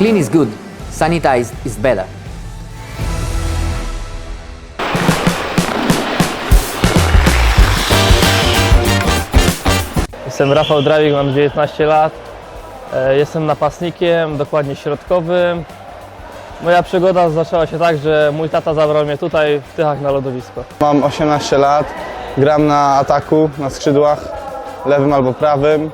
Clean is good, sanitized is better. Jestem Rafał Drawik, mam 19 lat. E, Jestem napastnikiem, dokładnie środkowym. Moja przygoda zaczęła się tak, że mój tata zabrał mnie tutaj w Tychach na lodowisko. Mam 18 lat, gram na ataku, na skrzydłach, lewym albo prawym.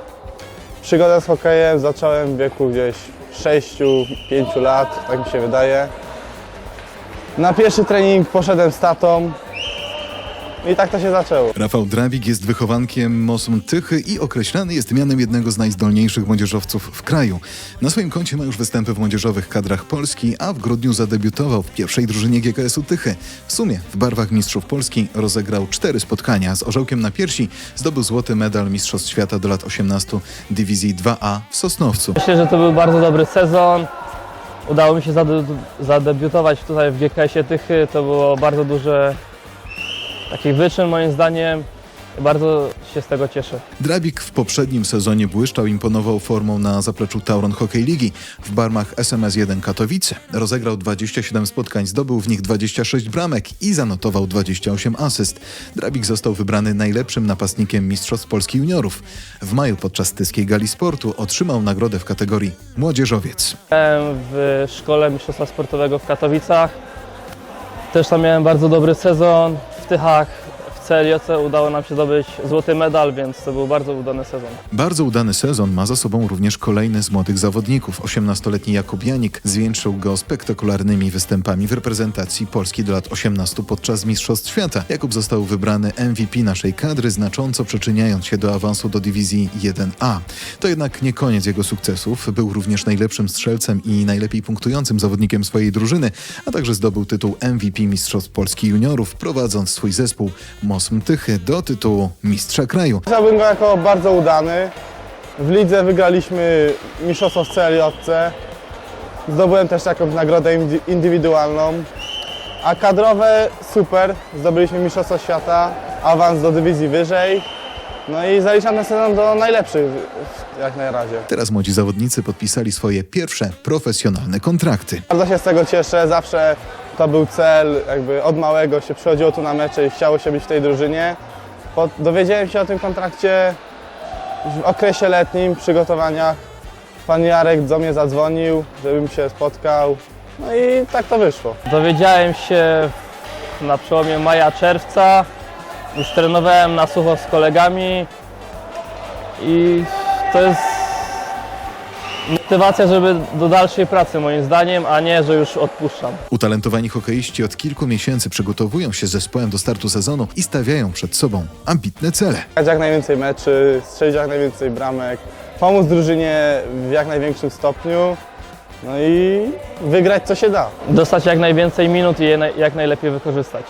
Przygodę z hokejem zacząłem w wieku gdzieś 6-5 lat, tak mi się wydaje. Na pierwszy trening poszedłem z tatą i tak to się zaczęło. Rafał Drawik jest wychowankiem Mosum Tychy i określany jest mianem jednego z najzdolniejszych młodzieżowców w kraju. Na swoim koncie ma już występy w młodzieżowych kadrach Polski, a w grudniu zadebiutował w pierwszej drużynie GKS-u Tychy. W sumie w barwach Mistrzów Polski rozegrał cztery spotkania. Z orzełkiem na piersi zdobył złoty medal Mistrzostw Świata do lat 18 Dywizji 2A w Sosnowcu. Myślę, że to był bardzo dobry sezon. Udało mi się zade- zadebiutować tutaj w GKS-ie Tychy. To było bardzo duże taki wyczyn moim zdaniem. Bardzo się z tego cieszę. Drabik w poprzednim sezonie błyszczał, imponował formą na zapleczu Tauron Hockey Ligi. W barmach SMS 1 Katowice rozegrał 27 spotkań, zdobył w nich 26 bramek i zanotował 28 asyst. Drabik został wybrany najlepszym napastnikiem Mistrzostw Polski Juniorów. W maju podczas tyskiej gali sportu otrzymał nagrodę w kategorii Młodzieżowiec. Byłem w szkole mistrzostwa sportowego w Katowicach. Też tam miałem bardzo dobry sezon. W Tychach, w CLJC udało nam się zdobyć złoty medal, więc to był bardzo udany sezon. Bardzo udany sezon ma za sobą również kolejny z młodych zawodników. 18-letni Jakub Janik zwieńczył go spektakularnymi występami w reprezentacji Polski do lat 18 podczas Mistrzostw Świata. Jakub został wybrany MVP naszej kadry, znacząco przyczyniając się do awansu do dywizji 1A. To jednak nie koniec jego sukcesów. Był również najlepszym strzelcem i najlepiej punktującym zawodnikiem swojej drużyny, a także zdobył tytuł MVP Mistrzostw Polski Juniorów, prowadząc swój zespół Tychy do tytułu Mistrza Kraju. Chciałbym go jako bardzo udany. W lidze wygraliśmy mistrzostwo w CLJC. Zdobyłem też jakąś nagrodę indy- indywidualną. A kadrowe super. Zdobyliśmy mistrzostwo świata, awans do dywizji wyżej. No i zaliczam ten sezon do najlepszych jak na razie. Teraz młodzi zawodnicy podpisali swoje pierwsze profesjonalne kontrakty. Bardzo się z tego cieszę, zawsze to był cel, jakby od małego się przychodziło tu na mecze i chciało się być w tej drużynie. Po, dowiedziałem się o tym kontrakcie w okresie letnim, przygotowaniach. Pan Jarek do mnie zadzwonił, żebym się spotkał. No i tak to wyszło. Dowiedziałem się na przełomie maja, czerwca. Już trenowałem na sucho z kolegami i to jest motywacja, żeby do dalszej pracy moim zdaniem, a nie, że już odpuszczam. Utalentowani hokeiści od kilku miesięcy przygotowują się z zespołem do startu sezonu i stawiają przed sobą ambitne cele. Grać jak najwięcej meczy, strzelić jak najwięcej bramek, pomóc drużynie w jak największym stopniu. No i wygrać co się da. Dostać jak najwięcej minut i je naj- jak najlepiej wykorzystać.